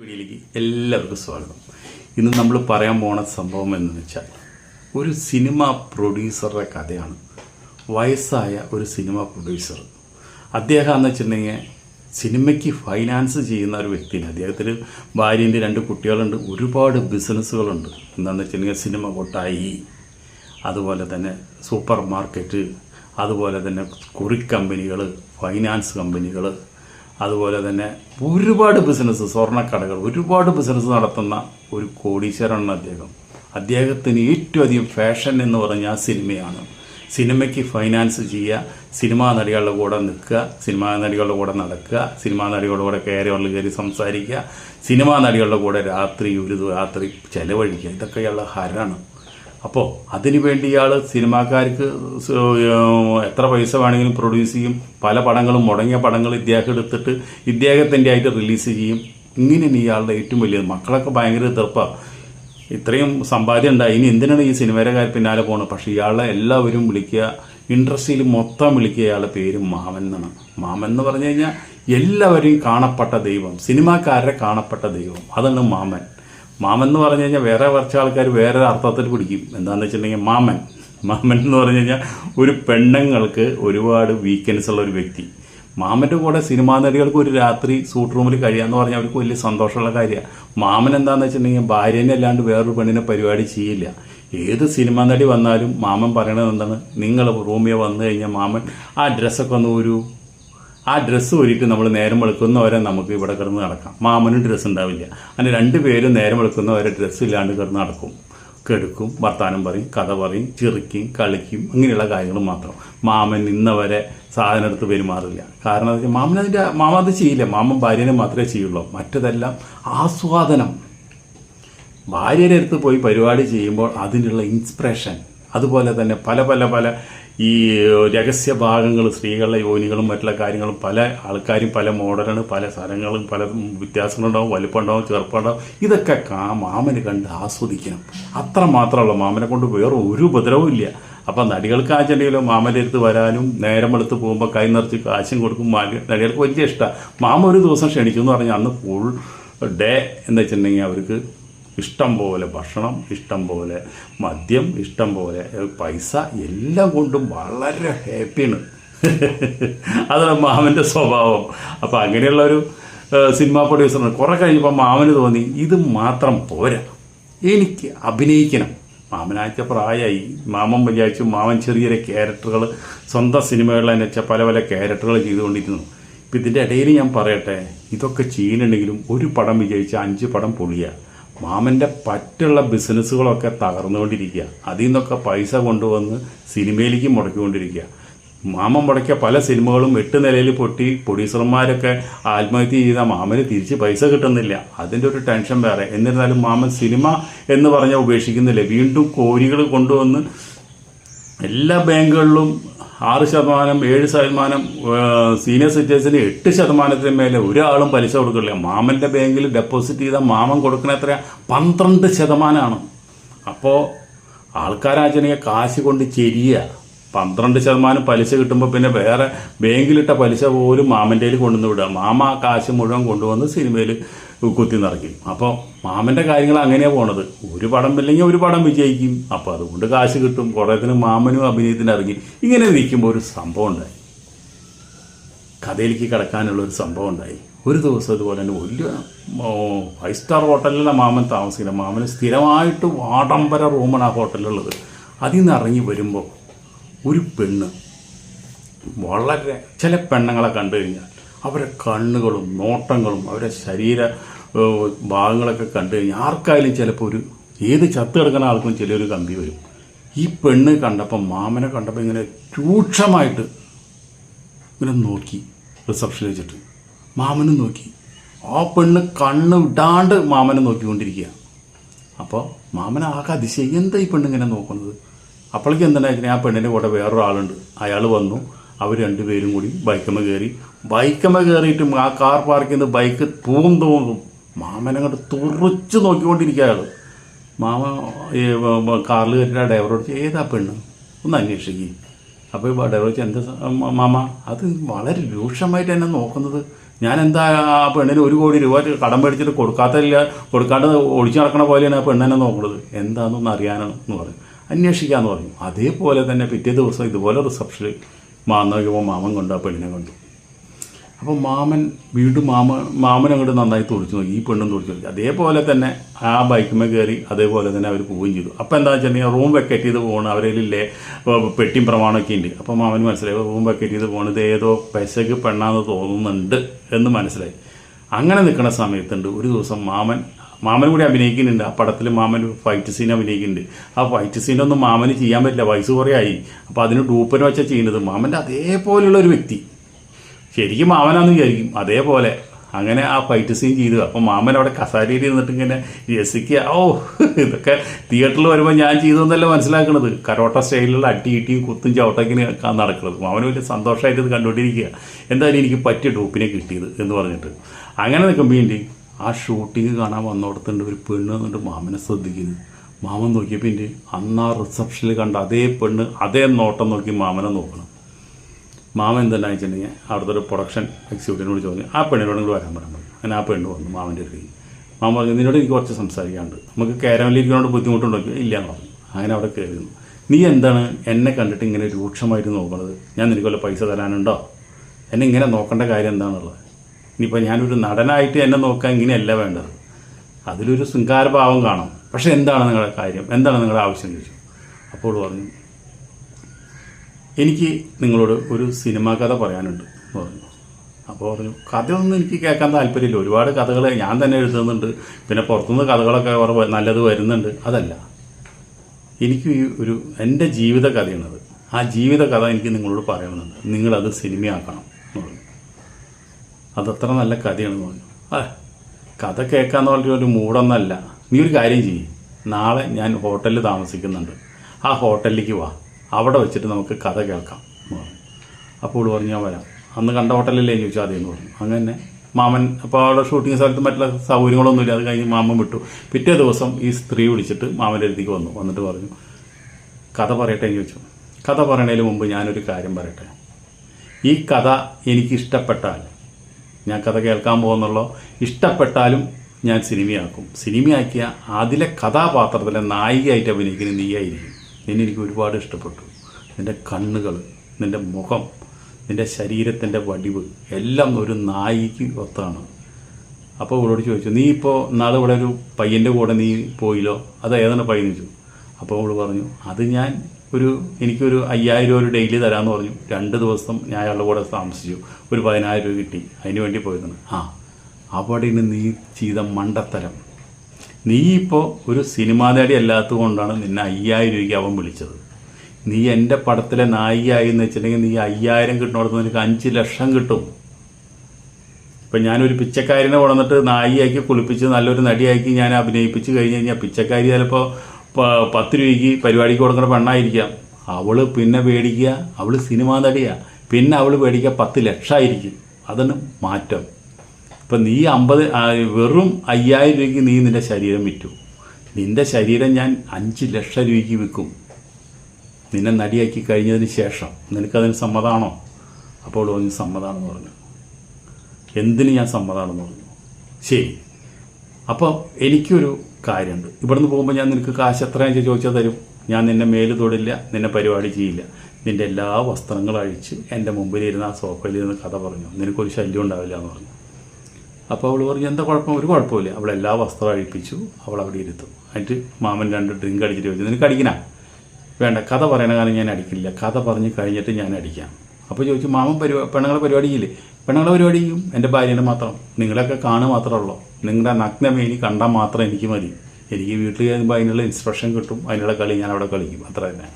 വീഡിയോയിലേക്ക് എല്ലാവർക്കും സ്വാഗതം. ഇന്ന് നമ്മൾ പറയാൻ പോണ സംഭവം എന്ന് വെച്ചാൽ ഒരു സിനിമ പ്രൊഡ്യൂസറുടെ കഥയാണ്. വയസ്സായ ഒരു സിനിമ പ്രൊഡ്യൂസർ. അദ്ദേഹം എന്ന് വെച്ചിട്ടുണ്ടെങ്കിൽ സിനിമയ്ക്ക് ഫൈനാൻസ് ചെയ്യുന്ന ഒരു വ്യക്തിയാണ്. അദ്ദേഹത്തിന് ഭാര്യന്റെ രണ്ട് കുട്ടികളുണ്ട് ഒരുപാട് ബിസിനസ്സുകളുണ്ട് എന്താണെന്ന് വെച്ചിട്ടുണ്ടെങ്കിൽ സിനിമ കൊട്ടായി അതുപോലെ തന്നെ സൂപ്പർ മാർക്കറ്റ് അതുപോലെ തന്നെ കുറി കമ്പനികൾ ഫൈനാൻസ് കമ്പനികൾ അതുപോലെ തന്നെ ഒരുപാട് ബിസിനസ് സ്വർണക്കടകൾ ഒരുപാട് ബിസിനസ് നടത്തുന്ന ഒരു കോടീശ്വരനാണ് അദ്ദേഹം. അദ്ദേഹത്തിന് ഏറ്റവും അധികം ഫാഷൻ എന്ന് പറഞ്ഞാൽ സിനിമയാണ്. സിനിമയ്ക്ക് ഫൈനാൻസ് ചെയ്യുക സിനിമാ നടികളുടെ കൂടെ നിൽക്കുക സിനിമാ നടികളുടെ കൂടെ നടക്കുക സിനിമാ നടികളുടെ കൂടെ കയറി ഉള്ളിൽ കയറി സംസാരിക്കുക സിനിമാ നടികളുടെ കൂടെ രാത്രി ഒരു രാത്രി ചെലവഴിക്കുക ഇതൊക്കെ ഇയാളുടെ ഹരാണ്. അപ്പോൾ അതിനു വേണ്ടി ഇയാൾ സിനിമാക്കാർക്ക് എത്ര പൈസ വേണമെങ്കിലും പ്രൊഡ്യൂസ് ചെയ്യും പല പടങ്ങളും മുടങ്ങിയ പടങ്ങൾ ഇദ്ദേഹം എടുത്തിട്ട് ഇദ്ദേഹത്തിന്റെ ആയിട്ട് റിലീസ് ചെയ്യും. ഇങ്ങനെയാണ് ഇയാളുടെ ഏറ്റവും വലിയ മക്കളൊക്കെ ഭയങ്കര എതിർപ്പാണ് ഇത്രയും സമ്പാദ്യം ഉണ്ടായി. ഇനി എന്തിനാണ് ഈ സിനിമയുടെ കാര്യം പിന്നാലെ പോകുന്നത് പക്ഷേ ഇയാളെ എല്ലാവരും വിളിക്കുക ഇൻഡസ്ട്രിയിൽ മൊത്തം വിളിക്കുക ഇയാളുടെ പേര് മാമൻ എന്നാണ്. മാമൻ എന്ന് പറഞ്ഞു കഴിഞ്ഞാൽ എല്ലാവരെയും കാണപ്പെട്ട ദൈവം സിനിമാക്കാരുടെ കാണപ്പെട്ട ദൈവം. അതാണ് മാമൻ. മാമൻ എന്ന് പറഞ്ഞു കഴിഞ്ഞാൽ വേറെ കുറച്ച് ആൾക്കാർ വേറെ അർത്ഥത്തിൽ പിടിക്കും എന്താണെന്ന് വെച്ചിട്ടുണ്ടെങ്കിൽ മാമൻ. മാമൻ എന്ന് പറഞ്ഞു കഴിഞ്ഞാൽ ഒരു പെണ്ണുങ്ങൾക്ക് ഒരുപാട് വീക്കെൻഡ്സ് ഉള്ള ഒരു വ്യക്തി. മാമന്റെ കൂടെ സിനിമാ നടികൾക്ക് ഒരു രാത്രി സൂട്ട് റൂമിൽ കഴിയാമെന്ന് പറഞ്ഞാൽ അവർക്ക് വലിയ സന്തോഷമുള്ള കാര്യമാണ് മാമൻ എന്താന്ന് വെച്ചിട്ടുണ്ടെങ്കിൽ ഭാര്യനെ അല്ലാണ്ട് വേറൊരു പെണ്ണിനെ പരിപാടി ചെയ്യില്ല. ഏത് സിനിമാ നടി വന്നാലും മാമൻ പറയണത് എന്താണ്? നിങ്ങൾ റൂമിൽ വന്നു കഴിഞ്ഞാൽ മാമൻ ആ ഡ്രസ്സൊക്കെ ഒന്ന് ഒരു ആ ഡ്രസ്സ് ഒരുക്കി നമ്മൾ നേരം വെളുക്കുന്നവരെ നമുക്ക് ഇവിടെ കിടന്ന് നടക്കാം. മാമനും ഡ്രസ്സ് ഉണ്ടാവില്ല. അങ്ങനെ രണ്ടുപേരും നേരം വെളുക്കുന്നവരെ ഡ്രസ്സ് ഇല്ലാണ്ട് കിടന്ന് നടക്കും. കെടുക്കും വർത്താനം പറയും കഥ പറയും ചിറിക്കും കളിക്കും അങ്ങനെയുള്ള കാര്യങ്ങൾ മാത്രം. മാമൻ ഇന്നവരെ സാധനം എടുത്ത് പെരുമാറില്ല. കാരണം എന്താ വെച്ചാൽ മാമൻ അതിന്റെ മാമ അത് ചെയ്യില്ല. മാമൻ ഭാര്യനെ മാത്രമേ ചെയ്യുള്ളൂ. മറ്റതെല്ലാം ആസ്വാദനം. ഭാര്യയുടെ അടുത്ത് പോയി പരിപാടി ചെയ്യുമ്പോൾ അതിനുള്ള ഇൻസ്പിറേഷൻ അതുപോലെ തന്നെ പല പല പല ഈ രഹസ്യ ഭാഗങ്ങൾ സ്ത്രീകളുടെ യോനികളും മറ്റുള്ള കാര്യങ്ങളും പല ആൾക്കാരും പല മോഡലാണ് പല സ്ഥലങ്ങളും പല വ്യത്യാസങ്ങളുണ്ടാവും വലുപ്പമുണ്ടാവും ചെറുപ്പമുണ്ടാവും. ഇതൊക്കെ കാ മാമന് കണ്ട് ആസ്വദിക്കണം. അത്ര മാത്രമല്ല മാമനെ കൊണ്ട് വേറെ ഒരു ഉപദ്രവവും ഇല്ല. അപ്പം നടികൾക്ക് ആച്ചെങ്കിലും മാമന്റെ അടുത്ത് വരാനും നേരം വെളുത്ത് പോകുമ്പോൾ കൈ നിറച്ച് കാശും കൊടുക്കും നടികൾക്ക് വലിയ ഇഷ്ടമാണ് മാമ ഒരു ദിവസം ക്ഷണിച്ചു എന്ന് പറഞ്ഞാൽ അന്ന് ഫുൾ ഡേ എന്ന് വെച്ചിട്ടുണ്ടെങ്കിൽ അവർക്ക് ഇഷ്ടം പോലെ ഭക്ഷണം ഇഷ്ടം പോലെ മദ്യം ഇഷ്ടം പോലെ പൈസ എല്ലാം കൊണ്ടും വളരെ ഹാപ്പിയാണ്. അതാണ് മാമന്റെ സ്വഭാവം. അപ്പോൾ അങ്ങനെയുള്ള ഒരു സിനിമ പ്രൊഡ്യൂസറാണ്. കുറേ കഴിഞ്ഞപ്പോൾ മാമന് തോന്നി ഇത് മാത്രം പോരാ. എനിക്ക് അഭിനയിക്കണം. മാമനാഴ്ച പ്രായമായി മാമൻ വിചാരിച്ചു മാമൻ ചെറിയ ചെറിയ ക്യാരക്ടറുകൾ സ്വന്തം സിനിമകളിൽ തന്നെ വെച്ചാൽ പല പല ക്യാരക്ടറുകൾ ചെയ്തുകൊണ്ടിരുന്നു ഇപ്പം ഇതിന്റെ ഇടയിൽ ഞാൻ പറയട്ടെ ഇതൊക്കെ ചെയ്യുന്നുണ്ടെങ്കിലും ഒരു പടം വിജയിച്ച അഞ്ച് പടം പൊളിയ. മാമന്റെ പറ്റുള്ള ബിസിനസ്സുകളൊക്കെ തകർന്നുകൊണ്ടിരിക്കുക. അതിൽ നിന്നൊക്കെ പൈസ കൊണ്ടുവന്ന് സിനിമയിലേക്ക് മുടക്കിക്കൊണ്ടിരിക്കുക. മാമൻ മുടക്കിയ പല സിനിമകളും എട്ട് നിലയിൽ പൊട്ടി പ്രൊഡ്യൂസർമാരൊക്കെ ആത്മഹത്യ ചെയ്ത മാമന് തിരിച്ച് പൈസ കിട്ടുന്നില്ല. അതിന്റെ ഒരു ടെൻഷൻ വേറെ. എന്നിരുന്നാലും മാമൻ സിനിമ എന്ന് പറഞ്ഞാൽ ഉപേക്ഷിക്കുന്നില്ല. വീണ്ടും കോരികൾ കൊണ്ടുവന്ന് എല്ലാ ബാങ്കുകളിലും ആറ് ശതമാനം ഏഴ് ശതമാനം സീനിയർ സിറ്റിസന് എട്ട് ശതമാനത്തിന് മേലെ ഒരാളും പലിശ കൊടുക്കില്ല മാമന്റെ ബാങ്കിൽ ഡെപ്പോസിറ്റ് ചെയ്താൽ മാമം കൊടുക്കുന്ന എത്ര പന്ത്രണ്ട് ശതമാനമാണ് അപ്പോൾ ആൾക്കാരാച്ചനെങ്കിൽ കാശ് കൊണ്ട് ചെരിയ. പന്ത്രണ്ട് ശതമാനം പലിശ കിട്ടുമ്പോൾ പിന്നെ വേറെ ബാങ്കിലിട്ട പലിശ പോലും മാമന്റെ കയ്യിൽ കൊണ്ടുവന്ന് വിടുക മാമ ആ കാശ് മുഴുവൻ കൊണ്ടുവന്ന് സിനിമയിൽ കുത്തി നിറയ്ക്കും. അപ്പോൾ മാമന്റെ കാര്യങ്ങൾ അങ്ങനെയാണ് പോണത്. ഒരു പടം ഇല്ലെങ്കിൽ ഒരു പടം വിജയിക്കും. അപ്പോൾ അതുകൊണ്ട് കാശ് കിട്ടും. കുറേത്തിന് മാമനും അഭിനയത്തിന് ഇറങ്ങി. ഇങ്ങനെ നിൽക്കുമ്പോൾ ഒരു സംഭവം ഉണ്ടായി. കഥയിലേക്ക് കിടക്കാനുള്ള ഒരു സംഭവം ഉണ്ടായി. ഒരു ദിവസം അതുപോലെ തന്നെ വലിയ ഫൈവ് സ്റ്റാർ ഹോട്ടലിലാണ് മാമൻ താമസിക്കുന്നത്. മാമന് സ്ഥിരമായിട്ട് ആഡംബര റൂമാണ് ആ ഹോട്ടലിലുള്ളത്. അതിൽ നിന്ന് ഇറങ്ങി വരുമ്പോൾ ഒരു പെണ്ണ് വളരെ ചില പെണ്ണുങ്ങളെ കണ്ടു കഴിഞ്ഞാൽ അവരെ കണ്ണുകളും നോട്ടങ്ങളും അവരെ ശരീര ഭാഗങ്ങളൊക്കെ കണ്ടു കഴിഞ്ഞാൽ ആർക്കായാലും ചിലപ്പോൾ ഒരു ഏത് ചത്ത് കിടക്കുന്ന ആൾക്കും ചിലൊരു കമ്പി വരും. ഈ പെണ്ണ് കണ്ടപ്പോൾ മാമനെ കണ്ടപ്പോൾ ഇങ്ങനെ രൂക്ഷമായിട്ട് ഇങ്ങനെ നോക്കി റിസപ്ഷനിൽ വെച്ചിട്ട്. മാമനും നോക്കി. ആ പെണ്ണ് കണ്ണ് ഇടാണ്ട് മാമനെ നോക്കിക്കൊണ്ടിരിക്കുക. അപ്പോൾ മാമൻ ആകെ അതിശയം എന്താ ഈ പെണ്ണ് ഇങ്ങനെ നോക്കുന്നത്? അപ്പോഴേക്കും എന്തിനാ ആ പെണ്ണിന്റെ കൂടെ വേറൊരാളുണ്ട്. അയാൾ വന്നു. അവർ രണ്ടുപേരും കൂടി ബൈക്കമ്മ കയറി. ബൈക്കമ്മ കയറിയിട്ടും ആ കാർ പാർക്ക് നിന്ന് ബൈക്ക് തൂം തോന്നും മാമനെ അങ്ങോട്ട് തുറച്ച് നോക്കിക്കൊണ്ടിരിക്കുക അയാൾ മാമ കാറിൽ കാറിൽ ആ ഡ്രൈവറോട് ഏതാ പെണ്ണ്? ഒന്ന് അന്വേഷിക്കുക അപ്പോൾ ഈ ഡ്രൈവർ എന്താ മാമ അത് വളരെ രൂക്ഷമായിട്ട് എന്നെ നോക്കുന്നത്. ഞാൻ എന്താ ആ പെണ്ണിന് ഒരു കോടി രൂപ കടം മേടിച്ചിട്ട് കൊടുക്കാത്തില്ല കൊടുക്കാണ്ട് ഒളിച്ചു നടക്കണ പോലെയാണ് ആ പെണ്ണെന്നെ നോക്കുന്നത്. എന്താണെന്നൊന്ന് അറിയാനാണ് എന്ന് പറഞ്ഞു. അന്വേഷിക്കാമെന്ന് പറഞ്ഞു. അതേപോലെ തന്നെ പിറ്റേ ദിവസം ഇതുപോലെ റിസപ്ഷനിൽ മാന്ന നോക്കിയപ്പോൾ മാമൻ കൊണ്ട് ആ പെണ്ണിനെ കണ്ടു. അപ്പോൾ മാമൻ വീണ്ടും മാമ മാമൻ അങ്ങോട്ട് നന്നായി തുടിച്ചു നോക്കി ഈ പെണ്ണും തുടിച്ചു നോക്കി. അതേപോലെ തന്നെ ആ ബൈക്കുമേ കയറി അതേപോലെ തന്നെ അവർ പോവുകയും ചെയ്തു. അപ്പോൾ എന്താ വെച്ചിട്ടുണ്ടെങ്കിൽ റൂം വെക്കറ്റ് ചെയ്ത് പോകണം അവരിലില്ലേ പെട്ടിയും പ്രമാണമൊക്കെ ഉണ്ട്. അപ്പോൾ മാമന് മനസ്സിലായി റൂം വെക്കറ്റ് ചെയ്ത് പോകുന്നത് ഏതോ പെശക്ക് പെണ്ണാന്ന് തോന്നുന്നുണ്ട് എന്ന് മനസ്സിലായി. അങ്ങനെ നിൽക്കുന്ന സമയത്തുണ്ട് ഒരു ദിവസം മാമൻ മാമൻ കൂടി അഭിനയിക്കുന്നുണ്ട്. ആ പടത്തിൽ മാമൻ ഫൈറ്റ് സീൻ അഭിനയിക്കുന്നുണ്ട്. ആ ഫൈറ്റ് സീനൊന്നും മാമന് ചെയ്യാൻ പറ്റില്ല. വയസ്സ് കുറേ ആയി അപ്പോൾ അതിന് ഡൂപ്പന് വെച്ചാൽ ചെയ്യുന്നത് മാമന്റെ അതേപോലെയുള്ള ഒരു വ്യക്തി. ശരിക്കും മാമനാന്ന് വിചാരിക്കും. അതേപോലെ. അങ്ങനെ ആ ഫൈറ്റ് സീൻ ചെയ്തു. അപ്പം മാമൻ അവിടെ കസാരയിൽ ഇരുന്നിട്ട് ഇങ്ങനെ രസിക്കുക. ഓ ഇതൊക്കെ തിയേറ്ററിൽ വരുമ്പോൾ ഞാൻ ചെയ്തതെന്നല്ല മനസ്സിലാക്കുന്നത് കരോട്ട സ്റ്റൈലിലുള്ള അടി ഇട്ടിയും കുത്തും ചവിട്ടക്കിന് നടക്കുന്നത്. മാമന് വലിയ സന്തോഷമായിട്ട് ഇത് കണ്ടുകൊണ്ടിരിക്കുക. എന്തായാലും എനിക്ക് പറ്റിയ ഡൂപ്പിനെ കിട്ടിയത് എന്ന് പറഞ്ഞിട്ട്. അങ്ങനെ നിൽക്കുമ്പോൾ ഇന്റെ ആ ഷൂട്ടിങ് കാണാൻ വന്നോടത്തുണ്ട് ഒരു പെണ്ണ് എന്നിട്ട് മാമനെ ശ്രദ്ധിക്കുന്നത് മാമൻ നോക്കിയപ്പോൾ എന്റെ അന്ന് ആ റിസപ്ഷനിൽ കണ്ട അതേ പെണ്ണ് അതേ നോട്ടം നോക്കി മാമനെ നോക്കണം. മാമൻ എന്തെല്ലാം വെച്ചിട്ടുണ്ടെങ്കിൽ അവിടുത്തെ ഒരു പ്രൊഡക്ഷൻ എക്സിക്യൂട്ടീവിനോട് ചോദിച്ചു ആ പെണ്ണിനോട് വരാൻ പറയാൻ പറഞ്ഞു അങ്ങനെ ആ പെണ്ണ് വന്നു മാമന്റെ അടുത്തേക്ക് മാമൻ പറഞ്ഞു നിന്നോട് എനിക്ക് കുറച്ച് സംസാരിക്കാണ്ട് നമുക്ക് കയറാനിരിക്കുന്നതുകൊണ്ട് ബുദ്ധിമുട്ടുണ്ടോ? ഇല്ല എന്ന് പറഞ്ഞു. അങ്ങനെ അവിടെ കയറിയിരുന്നു നീ എന്താണ് എന്നെ കണ്ടിട്ട് ഇങ്ങനെ രൂക്ഷമായിട്ട് നോക്കുന്നത് ഞാൻ നിനക്ക് വല്ല പൈസ തരാനുണ്ടോ? എന്നെ ഇങ്ങനെ നോക്കേണ്ട കാര്യം എന്താണുള്ളത് ഇനിയിപ്പോൾ ഞാനൊരു നടനായിട്ട് എന്നെ നോക്കാൻ ഇങ്ങനെയല്ല വേണ്ടത്. അതിലൊരു ശൃംഗാരഭാവം കാണും. പക്ഷെ എന്താണ് നിങ്ങളുടെ കാര്യം? എന്താണ് നിങ്ങളുടെ ആവശ്യം എന്ന് ചോദിച്ചു. അപ്പോൾ പറഞ്ഞു എനിക്ക് നിങ്ങളോട് ഒരു സിനിമാ കഥ പറയാനുണ്ട് എന്ന് പറഞ്ഞു. അപ്പോൾ പറഞ്ഞു കഥയൊന്നും എനിക്ക് കേൾക്കാൻ താല്പര്യമില്ല. ഒരുപാട് കഥകൾ ഞാൻ തന്നെ എഴുതുന്നുണ്ട്. പിന്നെ പുറത്തുനിന്ന് കഥകളൊക്കെ നല്ലത് വരുന്നുണ്ട്. അതല്ല. എനിക്ക് ഈ ഒരു എന്റെ ജീവിത കഥയാണത് ആ ജീവിത കഥ എനിക്ക് നിങ്ങളോട് പറയണമെന്നുണ്ട്. നിങ്ങളത് സിനിമയാക്കണം. അതത്ര നല്ല കഥയാണ് പറഞ്ഞു ആ കഥ കേൾക്കാന്ന് പറഞ്ഞ ഒരു മൂടൊന്നല്ല. നീ ഒരു കാര്യം ചെയ്യും. നാളെ ഞാൻ ഹോട്ടലിൽ താമസിക്കുന്നുണ്ട്. ആ ഹോട്ടലിലേക്ക് വാ. അവിടെ വെച്ചിട്ട് നമുക്ക് കഥ കേൾക്കാം എന്ന് പറഞ്ഞു അപ്പോൾ പറഞ്ഞു ഞാൻ വരാം. അന്ന് കണ്ട ഹോട്ടലല്ലേ ചോദിച്ചു ആദ്യം പറഞ്ഞു. അങ്ങനെ മാമൻ അപ്പോൾ അവിടെ ഷൂട്ടിംഗ് സ്ഥലത്ത് മറ്റുള്ള സൗകര്യങ്ങളൊന്നുമില്ല. അത് കഴിഞ്ഞ് മാമൻ വിട്ടു. പിറ്റേ ദിവസം ഈ സ്ത്രീ വിളിച്ചിട്ട് മാമന്റെ അടുത്തേക്ക് വന്നു. വന്നിട്ട് പറഞ്ഞു കഥ പറയട്ടെ എന്ന് ചോദിച്ചു. കഥ പറയണതിന് മുമ്പ് ഞാനൊരു കാര്യം പറയട്ടെ. ഈ കഥ എനിക്ക് ഇഷ്ടപ്പെട്ടാൽ ഞാൻ കഥ കേൾക്കാൻ പോകുന്നുള്ളൂ? ഇഷ്ടപ്പെട്ടാലും ഞാൻ സിനിമയാക്കും. സിനിമയാക്കിയ അതിലെ കഥാപാത്രത്തിലെ നായികയായിട്ട് അഭിനയിക്കുന്ന നീയായിരിക്കും. നിന്നെ എനിക്ക് ഒരുപാട് ഇഷ്ടപ്പെട്ടു. നിന്റെ കണ്ണുകൾ നിന്റെ മുഖം നിന്റെ ശരീരത്തിന്റെ വടിവ് എല്ലാം ഒരു നായിക്ക് ഒത്താണ് അപ്പോൾ ഇവളോട് ചോദിച്ചു നീ ഇപ്പോൾ നാളെ ഇവിടെ ഒരു പയ്യന്റെ കൂടെ നീ പോയില്ലോ? അത് ഏതാണ് പയ്യൻ? ചോദിച്ചു. അപ്പോൾ അവൾ പറഞ്ഞു അത് ഞാൻ ഒരു എനിക്കൊരു അയ്യായിരം രൂപ ഒരു ഡെയിലി തരാമെന്ന് പറഞ്ഞു. രണ്ട് ദിവസം ഞാൻ അയാളുടെ കൂടെ താമസിച്ചു. ഒരു പതിനായിരം രൂപ കിട്ടി. അതിന് വേണ്ടി പോയതാണ്. ആ നിന്ന് നീ ചെയ്ത മണ്ടത്തരം. നീ ഇപ്പോൾ ഒരു സിനിമാ നേടി അല്ലാത്തത് കൊണ്ടാണ് നിന്നെ അയ്യായിരം രൂപയ്ക്ക് അവൻ വിളിച്ചത്. നീ എന്റെ പടത്തിലെ നായികയായി എന്ന് വെച്ചിട്ടുണ്ടെങ്കിൽ നീ അയ്യായിരം കിട്ടുന്നിടത്ത് നിനക്ക് അഞ്ച് ലക്ഷം കിട്ടും. ഇപ്പം ഞാനൊരു പിച്ചക്കാരിനെ കൊണ്ടുവന്നിട്ട് നായിയാക്കി കുളിപ്പിച്ച് നല്ലൊരു നടിയാക്കി ഞാൻ അഭിനയിപ്പിച്ച് കഴിഞ്ഞ് കഴിഞ്ഞാൽ പിച്ചക്കാരി ചിലപ്പോൾ പത്ത് രൂപയ്ക്ക് പരിപാടിക്ക് കൊടുക്കുന്ന പെണ്ണായിരിക്കാം. അവൾ പിന്നെ പേടിക്കുക അവൾ സിനിമാ നടിയാ. പിന്നെ അവൾ പേടിക്കുക പത്ത് ലക്ഷമായിരിക്കും അതാണ് മാറ്റം. ഇപ്പം നീ അമ്പത് വെറും അയ്യായിരം രൂപയ്ക്ക് നീ നിന്റെ ശരീരം വിറ്റു. നിന്റെ ശരീരം ഞാൻ അഞ്ച് ലക്ഷം രൂപയ്ക്ക് വിൽക്കും. നിന്നെ നടിയാക്കി കഴിഞ്ഞതിന് ശേഷം. നിനക്കതിന് സമ്മതമാണോ അപ്പോൾ ഒന്ന് സമ്മതമാണെന്ന് പറഞ്ഞു. എന്തിന് ഞാൻ സമ്മതമാണെന്ന് പറഞ്ഞു. ശരി. അപ്പോൾ എനിക്കൊരു കാര്യമുണ്ട്. ഇവിടുന്ന് പോകുമ്പോൾ ഞാൻ നിനക്ക് കാശ് എത്രയാണെന്ന് ചോദിച്ചാൽ തരും. ഞാൻ നിന്നെ മേൽ തൊടില്ല നിന്നെ പരിപാടി ചെയ്യില്ല. നിന്റെ എല്ലാ വസ്ത്രങ്ങളും അഴിച്ച് എന്റെ മുമ്പിലിരുന്ന് ആ സോഫയിലിരുന്ന് കഥ പറഞ്ഞു. നിനക്കൊരു ശല്യം ഉണ്ടാവില്ല എന്ന് പറഞ്ഞു. അപ്പോൾ അവൾ പറഞ്ഞു എന്താ കുഴപ്പം? ഒരു കുഴപ്പമില്ല അവൾ എല്ലാ വസ്ത്രം അഴിപ്പിച്ചു. അവൾ അവിടെ ഇരുത്തും. എന്നിട്ട് മാമൻ രണ്ട് ഡ്രിങ്ക് അടിച്ചിട്ട് ചോദിച്ചു നിനക്ക് അടിക്കണ? വേണ്ട കഥ പറയണ കാലം ഞാൻ അടിക്കില്ല. കഥ പറഞ്ഞ് കഴിഞ്ഞിട്ട് ഞാൻ അടിക്കാം. അപ്പോൾ ചോദിച്ചു മാമൻ പരിപാടി പെണ്ണുങ്ങളെ പരിപാടി ചെയ്യില്ലേ പെണ്ണുങ്ങളെ പരിപാടി ചെയ്യും. എന്റെ ഭാര്യനെ മാത്രം. നിങ്ങളൊക്കെ കാണുക മാത്രമേ ഉള്ളൂ. നിങ്ങളുടെ നഗ്നമേനി കണ്ടാൽ മാത്രം എനിക്ക് മതി. എനിക്ക് വീട്ടിൽ കഴിയുമ്പോൾ അതിനുള്ള ഇൻസ്ട്രക്ഷൻ കിട്ടും. അതിനുള്ള കളി ഞാൻ അവിടെ കളിക്കും. അത്ര തന്നെ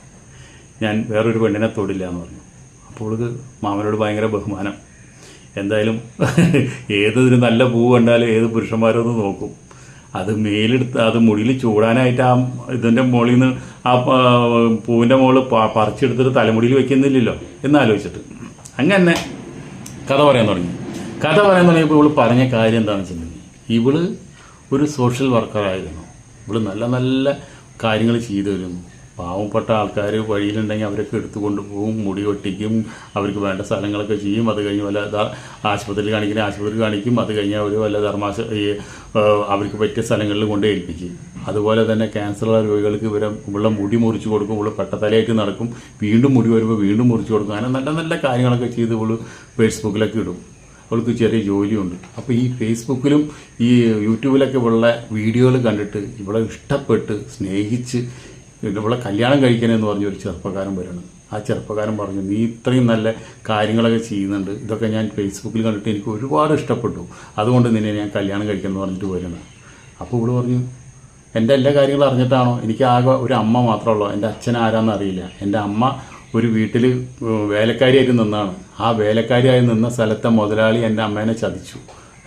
ഞാൻ വേറൊരു പെണ്ണിനെ തൊടില്ല എന്ന് പറഞ്ഞു. അപ്പോൾ മാമനോട് ഭയങ്കര ബഹുമാനം. എന്തായാലും ഏതൊരു നല്ല പൂ കണ്ടാലും ഏത് പുരുഷന്മാരും ഒന്ന് നോക്കും. അത് മേലെടുത്ത് അത് മുടിയിൽ ചൂടാനായിട്ട് ആ ഇതിന്റെ മുകളിൽ നിന്ന് ആ പൂവിന്റെ മുകളിൽ പറിച്ചെടുത്തിട്ട് തലമുടിയിൽ വെക്കുന്നില്ലല്ലോ എന്നാലോചിച്ചിട്ട് അങ്ങനെ കഥ പറയാൻ തുടങ്ങി. കഥ പറയാൻ തുടങ്ങിയപ്പോൾ ഇവൾ പറഞ്ഞ കാര്യം എന്താണെന്ന് വെച്ചിട്ടുണ്ടെങ്കിൽ ഇവൾ ഒരു സോഷ്യൽ വർക്കറായിരുന്നു ഇവൾ നല്ല നല്ല കാര്യങ്ങൾ ചെയ്തു വരുന്നു പാവപ്പെട്ട ആൾക്കാർ വഴിയിലുണ്ടെങ്കിൽ അവരൊക്കെ എടുത്തുകൊണ്ട് പോകും മുടി ഒട്ടിക്കും അവർക്ക് വേണ്ട സ്ഥലങ്ങളൊക്കെ ചെയ്യും. അത് കഴിഞ്ഞ് വല്ല ആശുപത്രിയിൽ കാണിക്കുന്ന ആശുപത്രി കാണിക്കും. അത് കഴിഞ്ഞ് അവർ വല്ല ധർമാശ ഈ അവർക്ക് പറ്റിയ സ്ഥലങ്ങളിൽ കൊണ്ട് ഏൽപ്പിക്കും. അതുപോലെ തന്നെ ക്യാൻസറുള്ള രോഗികൾക്ക് ഇവരെ ഉള്ള മുടി മുറിച്ച് കൊടുക്കും. ഉള്ള പെട്ടത്തലയായിട്ട് നടക്കും. വീണ്ടും മുടി വരുമ്പോൾ വീണ്ടും മുറിച്ച് കൊടുക്കും. അങ്ങനെ നല്ല നല്ല കാര്യങ്ങളൊക്കെ ചെയ്ത് ഇവൾ ഫേസ്ബുക്കിലൊക്കെ ഇടും. അവൾക്ക് ചെറിയ ജോലിയുണ്ട്. അപ്പോൾ ഈ ഫേസ്ബുക്കിലും ഈ യൂട്യൂബിലൊക്കെ ഉള്ള വീഡിയോകൾ കണ്ടിട്ട് ഇവളെ ഇഷ്ടപ്പെട്ട് സ്നേഹിച്ച് ഇവളെ കല്യാണം കഴിക്കണമെന്ന് പറഞ്ഞ ഒരു ചെറുപ്പക്കാരൻ വരണം. ആ ചെറുപ്പക്കാരൻ പറഞ്ഞു നീ ഇത്രയും നല്ല കാര്യങ്ങളൊക്കെ ചെയ്യുന്നുണ്ട്. ഇതൊക്കെ ഞാൻ ഫേസ്ബുക്കിൽ കണ്ടിട്ട് എനിക്ക് ഒരുപാട് ഇഷ്ടപ്പെട്ടു. അതുകൊണ്ട് നിന്നെ ഞാൻ കല്യാണം കഴിക്കണമെന്ന് പറഞ്ഞിട്ട് വരണം അപ്പോൾ ഇവിടെ പറഞ്ഞു എന്റെ എല്ലാ കാര്യങ്ങളും അറിഞ്ഞിട്ടാണോ? എനിക്ക് ആകെ ഒരു അമ്മ മാത്രമേ ഉള്ളൂ. എന്റെ അച്ഛൻ ആരാന്ന് അറിയില്ല. എന്റെ അമ്മ ഒരു വീട്ടിൽ വേലക്കാരിയായിട്ട് നിന്നാണ്. ആ വേലക്കാരിയായി നിന്ന സ്ഥലത്തെ മുതലാളി എന്റെ അമ്മേനെ ചതിച്ചു.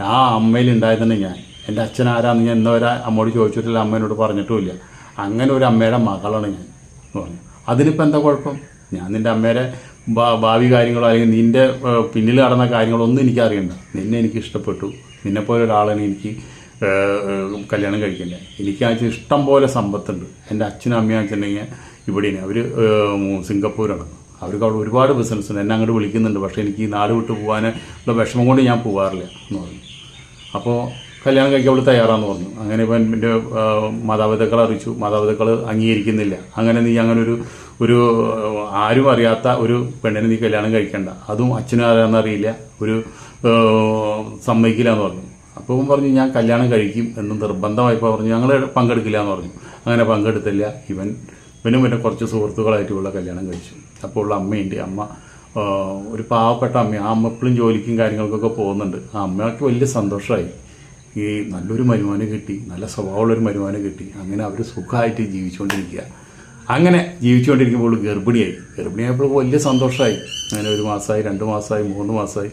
ആ അമ്മയിൽ ഉണ്ടായതന്നെ ഞാൻ. എന്റെ അച്ഛൻ ആരാന്ന് ഞാൻ ഇന്നവരെ അമ്മയോട് ചോദിച്ചിട്ടില്ല അമ്മേനോട് പറഞ്ഞിട്ടുമില്ല. അങ്ങനെ ഒരു അമ്മയുടെ മകളാണ് ഞാൻ എന്ന് പറഞ്ഞു. അതിനിപ്പോൾ എന്താ കുഴപ്പം? ഞാൻ നിന്റെ അമ്മയുടെ ഭാവി കാര്യങ്ങളോ അല്ലെങ്കിൽ നിന്റെ പിന്നിൽ നടന്ന കാര്യങ്ങളൊന്നും എനിക്ക് അറിയണ്ട. നിന്നെ എനിക്ക് ഇഷ്ടപ്പെട്ടു. നിന്നെപ്പോലെ ഒരാളാണ് എനിക്ക് കല്യാണം കഴിക്കണ്ടേ. എനിക്ക് ആ ഇഷ്ടം പോലെ സമ്പത്തുണ്ട്. എന്റെ അച്ഛനും അമ്മയും വെച്ചിട്ടുണ്ടെങ്കിൽ ഇവിടെയാണ് അവർ സിംഗപ്പൂരാണ്. അവർക്ക് അവിടെ ഒരുപാട് ബിസിനസ്സുണ്ട് എന്നെ അങ്ങോട്ട് വിളിക്കുന്നുണ്ട്. പക്ഷേ എനിക്ക് ഈ നാട് വിട്ട് പോകാനുള്ള വിഷമം കൊണ്ട് ഞാൻ പോകാറില്ല എന്ന് പറഞ്ഞു. അപ്പോൾ കല്യാണം കഴിക്കാൻ അവൾ തയ്യാറാന്ന് പറഞ്ഞു. അങ്ങനെ ഇപ്പം എന്റെ മാതാപിതാക്കൾ അറിയിച്ചു. മാതാപിതാക്കൾ അംഗീകരിക്കുന്നില്ല. അങ്ങനെ നീ അങ്ങനെ ഒരു ഒരു ആരും അറിയാത്ത ഒരു പെണ്ണിനെ നീ കല്യാണം കഴിക്കണ്ട. അതും അച്ഛനും ആരാന്ന് അറിയില്ല. ഒരു സമ്മതിക്കില്ല എന്ന് പറഞ്ഞു. ഇവൻ പറഞ്ഞു ഞാൻ കല്യാണം കഴിക്കും എന്ന് നിർബന്ധമായപ്പോൾ പറഞ്ഞു ഞങ്ങൾ പങ്കെടുക്കില്ല എന്ന് പറഞ്ഞു. അങ്ങനെ പങ്കെടുത്തില്ല. ഇവൻ ഇവനും പിന്നെ കുറച്ച് സുഹൃത്തുക്കളായിട്ടുള്ള കല്യാണം കഴിച്ചു. അപ്പോൾ ഉള്ള അമ്മയുണ്ട്. അമ്മ ഒരു പാവപ്പെട്ട അമ്മ ആ അമ്മ എപ്പോഴും ജോലിക്കും കാര്യങ്ങൾക്കൊക്കെ പോകുന്നുണ്ട്. ആ അമ്മയ്ക്ക് വലിയ സന്തോഷമായി ഈ നല്ലൊരു മരുമാനം കിട്ടി നല്ല സ്വഭാവമുള്ളൊരു മരുമാനം കിട്ടി. അങ്ങനെ അവർ സുഖമായിട്ട് ജീവിച്ചുകൊണ്ടിരിക്കുക. അങ്ങനെ ജീവിച്ചുകൊണ്ടിരിക്കുമ്പോൾ ഗർഭിണിയായി. ഗർഭിണിയായപ്പോൾ വലിയ സന്തോഷമായി. അങ്ങനെ ഒരു മാസമായി രണ്ട് മാസമായി മൂന്ന് മാസമായി.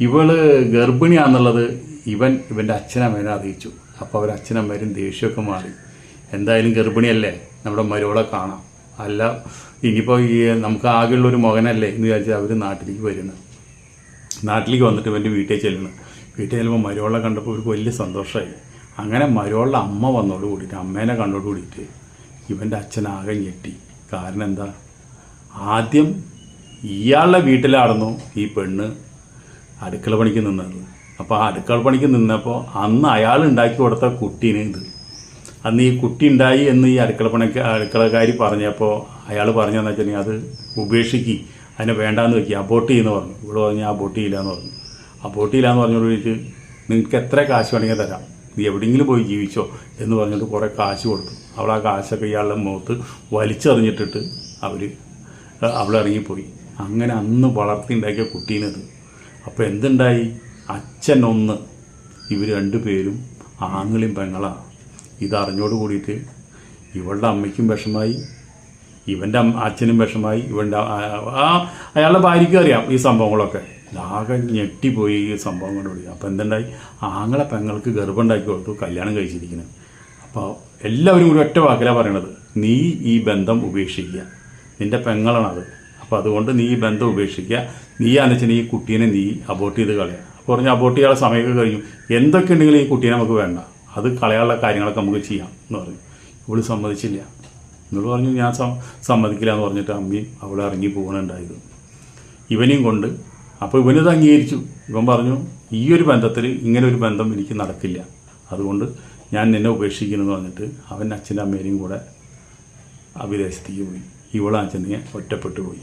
ഇവൾ ഗർഭിണിയാണെന്നുള്ളത് ഇവൻ ഇവന്റെ അച്ഛനമ്മേനെ അറിയിച്ചു. അപ്പോൾ അവർ അച്ഛനമ്മേരും ദേഷ്യമൊക്കെ മാറി. എന്തായാലും ഗർഭിണിയല്ലേ? നമ്മുടെ മരുവളെ കാണാം. അല്ല ഇനിയിപ്പോൾ ഈ നമുക്ക് ആകെയുള്ള ഒരു മകനല്ലേ എന്ന് വിചാരിച്ചാൽ അവർ നാട്ടിലേക്ക് വരുന്നത് നാട്ടിലേക്ക് വന്നിട്ട് ഇവന്റെ വീട്ടിൽ ചെല്ലണം വീട്ടിൽ ചെല്ലുമ്പോൾ മരുവളെ കണ്ടപ്പോൾ ഒരു വലിയ സന്തോഷമായി. അങ്ങനെ മരുവളുടെ അമ്മ വന്നോട് കൂടിയിട്ട് അമ്മേനെ കണ്ടോട് കൂടിയിട്ട് ഇവന്റെ അച്ഛനാകെ ഞെട്ടി. കാരണം എന്താ? ആദ്യം ഇയാളുടെ വീട്ടിലായിരുന്നു ഈ പെണ്ണ് അടുക്കള പണിക്ക് നിന്നത്. അപ്പോൾ ആ അടുക്കള പണിക്ക് നിന്നപ്പോൾ അന്ന് അയാൾ ഉണ്ടാക്കി കൊടുത്ത കുട്ടീനെ ഇത്. അന്ന് ഈ കുട്ടി ഉണ്ടായി എന്ന് ഈ അടുക്കള പണിക്ക് അടുക്കളക്കാരി പറഞ്ഞപ്പോൾ അയാൾ പറഞ്ഞതെന്ന് വെച്ചിട്ടുണ്ടെങ്കിൽ അത് ഉപേക്ഷിക്കുക അതിനെ വേണ്ടാന്ന് വെക്കുക അബോട്ട് ചെയ്യുന്നു പറഞ്ഞു. ഇവിടെ പറഞ്ഞാൽ അബോട്ട് ചെയ്യില്ല എന്ന് പറഞ്ഞു. ചെയ്യില്ല എന്ന് പറഞ്ഞോട്ട് നിങ്ങൾക്ക് എത്ര കാശ് വേണമെങ്കിൽ തരാം. നീ എവിടെയെങ്കിലും പോയി ജീവിച്ചോ എന്ന് പറഞ്ഞിട്ട് കുറേ കാശ് കൊടുത്തു. അവൾ ആ കാശൊക്കെ ഇയാളുടെ മുഖത്ത് വലിച്ചെറിഞ്ഞിട്ടിട്ട് അവർ അവളിറങ്ങിപ്പോയി അങ്ങനെ അന്ന് വളർത്തി ഉണ്ടാക്കിയ കുട്ടീനത്. അപ്പോൾ എന്തുണ്ടായി? അച്ഛനൊന്ന് ഇവർ രണ്ടുപേരും ആങ്ങളിയും പെങ്ങളാണ് ഇതറിഞ്ഞോട് കൂടിയിട്ട് ഇവളുടെ അമ്മയ്ക്കും വിഷമായി ഇവന്റെ അച്ഛനും വിഷമായി ഇവന്റെ ആ അയാളുടെ ഭാര്യയ്ക്കും അറിയാം ഈ സംഭവങ്ങളൊക്കെ. ആകെ ഞെട്ടിപ്പോയി ഈ സംഭവം കൊണ്ടുപോയി അപ്പോൾ എന്തുണ്ടായി? ആങ്ങളെ പെങ്ങൾക്ക് ഗർഭമുണ്ടാക്കി കൊടുത്തു കല്യാണം കഴിച്ചിരിക്കുന്നത് അപ്പോൾ എല്ലാവരും കൂടി ഒറ്റ വാക്കിലാണ് പറയണത്. നീ ഈ ബന്ധം ഉപേക്ഷിക്കുക. നിന്റെ പെങ്ങളാണത്. അപ്പോൾ അതുകൊണ്ട് നീ ഈ ബന്ധം ഉപേക്ഷിക്കുക. നീ അനച്ചന് ഈ കുട്ടീനെ നീ അബോർട്ട് ചെയ്ത് കളയുക അപ്പോൾ പറഞ്ഞാൽ അബോർട്ട് ചെയ്യാൻ സമയമൊക്കെ കഴിഞ്ഞു. എന്തൊക്കെ ഉണ്ടെങ്കിലും ഈ കുട്ടീനെ നമുക്ക് വേണ്ട. അത് കളയാനുള്ള കാര്യങ്ങളൊക്കെ നമുക്ക് ചെയ്യാം എന്ന് പറഞ്ഞു. ഇവൾ സമ്മതിച്ചില്ല. എന്നോട് പറഞ്ഞു ഞാൻ സമ്മതിക്കില്ല എന്ന് പറഞ്ഞിട്ട് അമ്മയും അവളെ ഇറങ്ങി പോകണുണ്ടായത് ഇവനെയും കൊണ്ട് അപ്പോൾ ഇവനിത് അംഗീകരിച്ചു. ഇവൻ പറഞ്ഞു ഈ ഒരു ബന്ധത്തിൽ ഇങ്ങനെ ഒരു ബന്ധം എനിക്ക് നടക്കില്ല. അതുകൊണ്ട് ഞാൻ നിന്നെ ഉപേക്ഷിക്കുന്നെന്ന് പറഞ്ഞിട്ട് അവൻ അച്ഛന്റെ അമ്മേനെയും കൂടെ വിദേശത്തേക്ക് പോയി. ഇവളെ അച്ഛനെ ഒറ്റപ്പെട്ടു പോയി.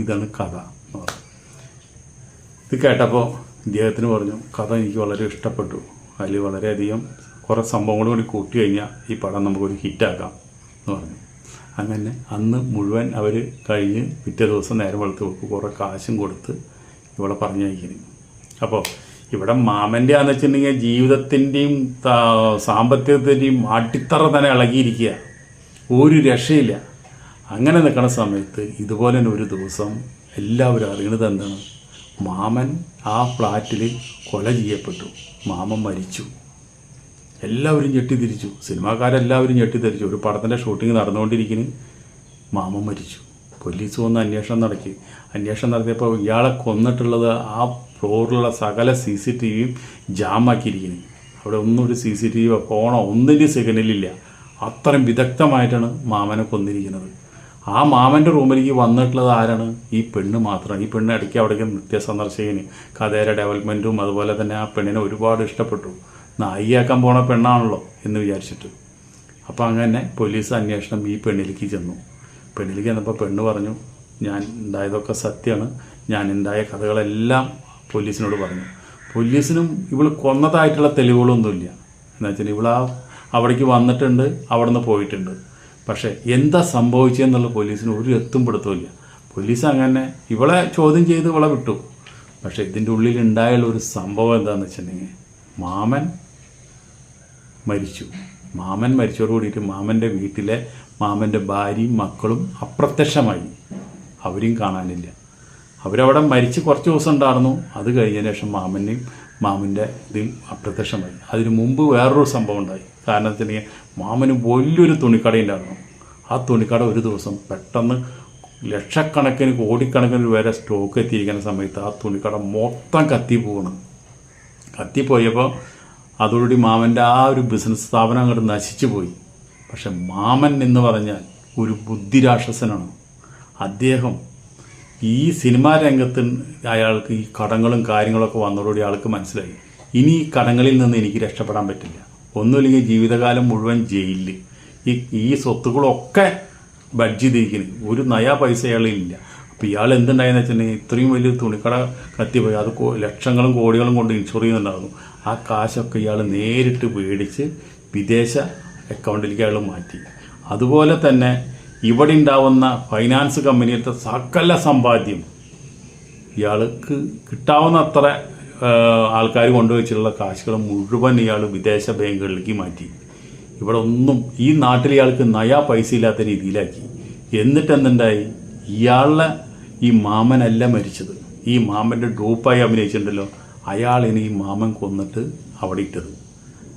ഇതാണ് കഥ എന്ന് പറഞ്ഞു. ഇത് കേട്ടപ്പോൾ ഇദ്ദേഹത്തിന് പറഞ്ഞു കഥ എനിക്ക് വളരെ ഇഷ്ടപ്പെട്ടു. അതിൽ വളരെയധികം കുറേ സംഭവങ്ങൾ കൂടി കൂട്ടി കഴിഞ്ഞാൽ ഈ പടം നമുക്കൊരു ഹിറ്റാക്കാം എന്ന് പറഞ്ഞു. അങ്ങനെ അന്ന് മുഴുവൻ അവർ കഴിഞ്ഞ് പിറ്റേ ദിവസം നേരം വെളുത്ത് വെക്കും കുറേ കാശും കൊടുത്ത് ഇവളെ പറഞ്ഞയക്കുന്നു അപ്പോൾ ഇവിടെ മാമന്റെ ആന്ന് വെച്ചിട്ടുണ്ടെങ്കിൽ ജീവിതത്തിന്റെയും സാമ്പത്തികത്തിന്റെയും അടിത്തറ തന്നെ ഇളകിയിരിക്കുക. ഒരു രക്ഷയില്ല. അങ്ങനെ നിൽക്കുന്ന സമയത്ത് ഇതുപോലെ തന്നെ ഒരു ദിവസം എല്ലാവരും അറിയണത് എന്താണ്? മാമൻ ആ ഫ്ലാറ്റിൽ കൊല ചെയ്യപ്പെട്ടു. മാമൻ മരിച്ചു. എല്ലാവരും ഞെട്ടിത്തിരിച്ചു സിനിമാക്കാരെല്ലാവരും ഞെട്ടിത്തിരിച്ചു ഒരു പടത്തിന്റെ ഷൂട്ടിംഗ് നടന്നുകൊണ്ടിരിക്കുന്നു മാമൻ മരിച്ചു. പോലീസ് വന്ന് അന്വേഷണം നടത്തി. അന്വേഷണം നടത്തിയപ്പോൾ ഇയാളെ കൊന്നിട്ടുള്ളത് ആ ഫ്ലോറിലുള്ള സകല സി സി ടി വിയും ജാമാക്കിയിരിക്കുന്നു. അവിടെ ഒന്നും ഒരു സി സി ടി വി ഫോണോ ഒന്നിന്റെ സിഗ്നലില്ല അത്രയും വിദഗ്ധമായിട്ടാണ് മാമനെ കൊന്നിരിക്കുന്നത്. ആ മാമന്റെ റൂമിലേക്ക് വന്നിട്ടുള്ളത് ആരാണ്? ഈ പെണ്ണ് മാത്രം ഈ പെണ്ണ് ഇടയ്ക്ക് അവിടേക്ക് നിത്യ സന്ദർശകന് കഥയുടെ ഡെവലപ്മെന്റും അതുപോലെ തന്നെ ആ പെണ്ണിനെ ഒരുപാട് ഇഷ്ടപ്പെട്ടു. നായിയാക്കാൻ പോണ പെണ്ണാണല്ലോ എന്ന് വിചാരിച്ചിട്ട്. അപ്പോൾ അങ്ങനെ പോലീസ് അന്വേഷണം ഈ പെണ്ണിലേക്ക് ചെന്നു. പെണ്ണിലേക്ക് ചെന്നപ്പോൾ പെണ്ണ് പറഞ്ഞു ഞാൻ ഉണ്ടായതൊക്കെ സത്യമാണ്. ഞാൻ ഉണ്ടായ കഥകളെല്ലാം പോലീസിനോട് പറഞ്ഞു. പോലീസിനും ഇവൾ കൊന്നതായിട്ടുള്ള തെളിവുകളൊന്നുമില്ല. എന്ന് വെച്ചാൽ ഇവൾ ആ അവിടേക്ക് വന്നിട്ടുണ്ട് അവിടെ നിന്ന് പോയിട്ടുണ്ട്. പക്ഷേ എന്താ സംഭവിച്ചതെന്നുള്ള പോലീസിന് ഒരു എത്തും പിടുത്തമില്ല പോലീസ് അങ്ങനെ ഇവളെ ചോദ്യം ചെയ്ത് ഇവളെ വിട്ടു. പക്ഷേ ഇതിന്റെ ഉള്ളിൽ ഉണ്ടായുള്ള ഒരു സംഭവം എന്താണെന്ന് വെച്ചിട്ടുണ്ടെങ്കിൽ മാമൻ മരിച്ചു. മാമൻ മരിച്ചോട് കൂടിയിട്ട് മാമന്റെ വീട്ടിലെ മാമന്റെ ഭാര്യയും മക്കളും അപ്രത്യക്ഷമായി. അവരെയും കാണാനില്ല. അവരവിടെ മരിച്ച് കുറച്ച് ദിവസം ഉണ്ടായിരുന്നു. അത് കഴിഞ്ഞതിന് ശേഷം മാമനെയും മാമന്റെ ഇത് അപ്രത്യക്ഷമായി. അതിന് മുമ്പ് വേറൊരു സംഭവം ഉണ്ടായി. കാരണം വെച്ചിട്ടുണ്ടെങ്കിൽ മാമന് വലിയൊരു തുണിക്കട ഉണ്ടായിരുന്നു. ആ തുണിക്കട ഒരു ദിവസം പെട്ടെന്ന് ലക്ഷക്കണക്കിന് കോടിക്കണക്കിന് വരെ സ്റ്റോക്ക് എത്തിയിരിക്കുന്ന സമയത്ത് ആ തുണിക്കട മൊത്തം കത്തി പോകണം കത്തിപ്പോയപ്പോൾ അതോടുകൂടി മാമന്റെ ആ ഒരു ബിസിനസ് സ്ഥാപനം അങ്ങോട്ട് നശിച്ചു പോയി. പക്ഷെ മാമൻ എന്ന് പറഞ്ഞാൽ ഒരു ബുദ്ധിരാക്ഷസനാണ്. അദ്ദേഹം ഈ സിനിമാ രംഗത്ത് അയാൾക്ക് ഈ കടങ്ങളും കാര്യങ്ങളൊക്കെ വന്നതോടുകൂടി അയാൾക്ക് മനസ്സിലായി. ഇനി ഈ കടങ്ങളിൽ നിന്ന് എനിക്ക് രക്ഷപ്പെടാൻ പറ്റില്ല. ഒന്നുമില്ലെങ്കിൽ ജീവിതകാലം മുഴുവൻ ജയിലിൽ ഈ ഈ സ്വത്തുക്കളൊക്കെ ബഡ്ജ് ചെയ്തിരിക്കുന്നു. ഒരു നയാ പൈസ അയാളില്ല അപ്പോൾ ഇയാൾ എന്തുണ്ടായെന്ന് വെച്ചിട്ടുണ്ടെങ്കിൽ ഇത്രയും വലിയ തുണിക്കട കത്തിപ്പോയി. അത് ലക്ഷങ്ങളും കോടികളും കൊണ്ട് ഇൻഷുർ ചെയ്യുന്നുണ്ടായിരുന്നു. ആ കാശൊക്കെ ഇയാൾ നേരിട്ട് മേടിച്ച് വിദേശ അക്കൗണ്ടിലേക്ക് അയാൾ മാറ്റി. അതുപോലെ തന്നെ ഇവിടെ ഉണ്ടാവുന്ന ഫൈനാൻസ് കമ്പനിയിലത്തെ സകല സമ്പാദ്യം ഇയാൾക്ക് കിട്ടാവുന്ന അത്ര ആൾക്കാർ കൊണ്ടുവച്ചിട്ടുള്ള കാശുകൾ മുഴുവൻ ഇയാൾ വിദേശ ബാങ്കുകളിലേക്ക് മാറ്റി. ഇവിടെ ഒന്നും ഈ നാട്ടിൽ ഇയാൾക്ക് നയാ പൈസ ഇല്ലാത്ത രീതിയിലാക്കി. എന്നിട്ട് എന്തുണ്ടായി ഇയാളുടെ ഈ മാമനല്ല മരിച്ചത്. ഈ മാമന്റെ ഡ്രൂപ്പായി അഭിനയിച്ചിട്ടുണ്ടല്ലോ. അയാളിനെ ഈ മാമൻ കൊന്നിട്ട് അവിടെ ഇട്ടത്.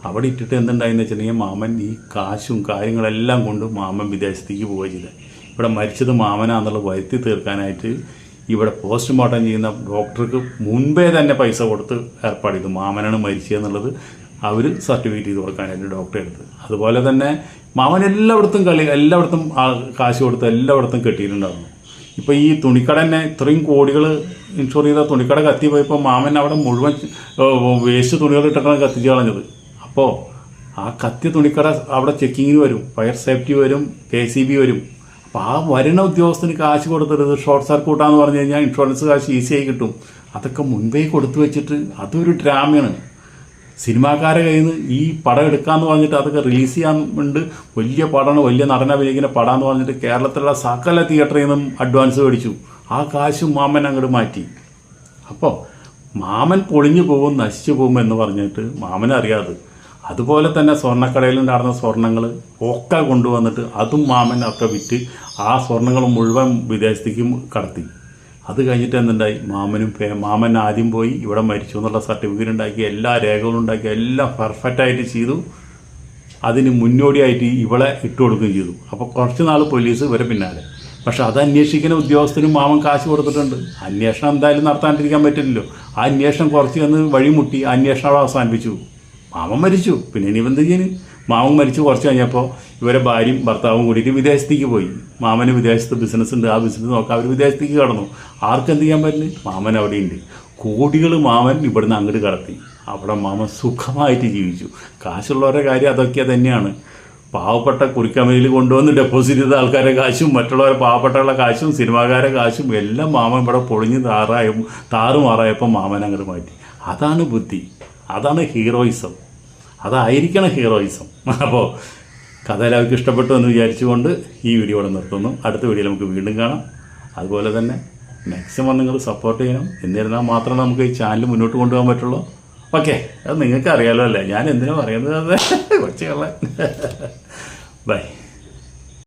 അവിടെ ഇട്ടിട്ട് എന്തുണ്ടായെന്ന് വെച്ചിട്ടുണ്ടെങ്കിൽ മാമൻ ഈ കാശും കാര്യങ്ങളെല്ലാം കൊണ്ട് മാമൻ വിദേശത്തേക്ക് പോവുക ചെയ്തത് ഇവിടെ മരിച്ചത് മാമനാന്നുള്ള വരുത്തി തീർക്കാനായിട്ട് ഇവിടെ പോസ്റ്റ്മോർട്ടം ചെയ്യുന്ന ഡോക്ടർക്ക് മുൻപേ തന്നെ പൈസ കൊടുത്ത് ഏർപ്പാട് ചെയ്തു. മാമനാണ് മരിച്ചതെന്നുള്ളത് അവർ സർട്ടിഫിക്കറ്റ് ചെയ്ത് കൊടുക്കാനായിട്ട് ഡോക്ടറെ എടുത്ത്. അതുപോലെ തന്നെ മാമൻ എല്ലായിടത്തും കളി എല്ലായിടത്തും കാശ് കൊടുത്ത് എല്ലായിടത്തും കെട്ടിയിട്ടുണ്ടായിരുന്നു. ഇപ്പോൾ ഈ തുണിക്കട തന്നെ ഇത്രയും കോടികൾ ഇൻഷുർ ചെയ്ത തുണിക്കട കത്തി പോയപ്പോൾ മാമൻ അവിടെ മുഴുവൻ വേസ്റ്റ് തുണികൾ ഇട്ടിട്ടാണ് കത്തിച്ച് കളഞ്ഞത്. അപ്പോൾ ആ കത്തിയ തുണിക്കട അവിടെ ചെക്കിങ്ങിന് വരും ഫയർ സേഫ്റ്റി വരും കെ സി ബി വരും. അപ്പോൾ ആ വരുന്ന ഉദ്യോഗസ്ഥന് കാശ് കൊടുത്തിട്ട് ഷോർട്ട് സർക്യൂട്ടാന്ന് പറഞ്ഞു കഴിഞ്ഞാൽ ഇൻഷുറൻസ് കാശ് ഈസിയായി കിട്ടും. അതൊക്കെ മുൻപേ കൊടുത്തു വെച്ചിട്ട് അതൊരു ഡ്രാമയാണ്. സിനിമാക്കാരെ കയ്യിൽ നിന്ന് ഈ പടം എടുക്കാന്ന് പറഞ്ഞിട്ട് അതൊക്കെ റിലീസ് ചെയ്യാൻ ഉണ്ട് വലിയ പടമാണ് വലിയ നടന അഭിനയിക്കുന്ന പടാന്ന് പറഞ്ഞിട്ട് കേരളത്തിലുള്ള സകല തിയേറ്ററിൽ നിന്നും അഡ്വാൻസ് മേടിച്ചു. ആ കാശും മാമൻ അങ്ങോട്ട് മാറ്റി. അപ്പോൾ മാമൻ പൊളിഞ്ഞു പോകും നശിച്ചു പോകും എന്ന് പറഞ്ഞിട്ട് മാമൻ അറിയാതെ അതുപോലെ തന്നെ സ്വർണക്കടയിൽ ഉണ്ടായിരുന്ന സ്വർണങ്ങൾ ഒക്കെ കൊണ്ടുവന്നിട്ട് അതും മാമൻ ഒക്കെ വിറ്റ് ആ സ്വർണങ്ങൾ മുഴുവൻ വിദേശത്തേക്ക് കടത്തി. അത് കഴിഞ്ഞിട്ട് എന്തുണ്ടായി? മാമനും മാമൻ ആദ്യം പോയി ഇവിടെ മരിച്ചു എന്നുള്ള സർട്ടിഫിക്കറ്റ് ഉണ്ടാക്കി എല്ലാ രേഖകളും ഉണ്ടാക്കി എല്ലാം പെർഫെക്റ്റായിട്ട് ചെയ്തു. അതിന് മുന്നോടിയായിട്ട് ഇവളെ ഇട്ട് കൊടുക്കുകയും ചെയ്തു. അപ്പോൾ കുറച്ച് നാൾ പോലീസ് ഇവരെ പിന്നാലെ. പക്ഷെ അത് അന്വേഷിക്കുന്ന ഉദ്യോഗസ്ഥനും മാമൻ കാശ് കൊടുത്തിട്ടുണ്ട്. അന്വേഷണം എന്തായാലും നടത്താണ്ടിരിക്കാൻ പറ്റില്ലല്ലോ. ആ അന്വേഷണം കുറച്ച് ചെന്ന് വഴിമുട്ടി അന്വേഷണം അവിടെ അവസാനിപ്പിച്ചു. മാമൻ മരിച്ചു. പിന്നെ ഇനി എന്ത് ചെയ്യാൻ? മാമൻ മരിച്ചു കുറച്ച് കഴിഞ്ഞപ്പോൾ ഇവരെ ഭാര്യയും ഭർത്താവും കൂടിയിട്ട് വിദേശത്തേക്ക് പോയി. മാമന് വിദേശത്ത് ബിസിനസ് ഉണ്ട്. ആ ബിസിനസ് നോക്കാൻ അവർ വിദേശത്തേക്ക് കടന്നു. ആർക്ക് എന്ത് ചെയ്യാൻ പറ്റില്ല മാമൻ അവിടെയുണ്ട്. കോടികൾ മാമൻ ഇവിടുന്ന് അങ്ങോട്ട് കടത്തി. അവിടെ മാമൻ സുഖമായിട്ട് ജീവിച്ചു. കാശുള്ളവരുടെ കാര്യം അതൊക്കെ തന്നെയാണ്. പാവപ്പെട്ട കുറിക്കമയിൽ കൊണ്ടുവന്ന് ഡെപ്പോസിറ്റ് ചെയ്ത ആൾക്കാരുടെ കാശും മറ്റുള്ളവരെ പാവപ്പെട്ടുള്ള കാശും സിനിമാക്കാരുടെ കാശും എല്ലാം മാമൻ ഇവിടെ പൊളിഞ്ഞ് താറായ താറുമാറായപ്പോൾ മാമൻ അങ്ങോട്ട് മാറ്റി. അതാണ് ബുദ്ധി. അതാണ് ഹീറോയിസം. അതായിരിക്കണം ഹീറോയിസം. അപ്പോൾ കഥ എല്ലാവർക്കും ഇഷ്ടപ്പെട്ടു എന്ന് വിചാരിച്ചുകൊണ്ട് ഈ വീഡിയോ ഇവിടെ നിർത്തുന്നു. അടുത്ത വീഡിയോ നമുക്ക് വീണ്ടും കാണാം. അതുപോലെ തന്നെ മാക്സിമം നിങ്ങൾ സപ്പോർട്ട് ചെയ്യണം. എന്നിരുന്നാൽ മാത്രമേ നമുക്ക് ഈ ചാനൽ മുന്നോട്ട് കൊണ്ടുപോകാൻ പറ്റുള്ളൂ. ഓക്കെ അത് നിങ്ങൾക്ക് അറിയാലോ അല്ലേ? ഞാൻ എന്തിനാ പറയുന്നത്? കൊച്ചു കൊച്ചുകളെ ബൈ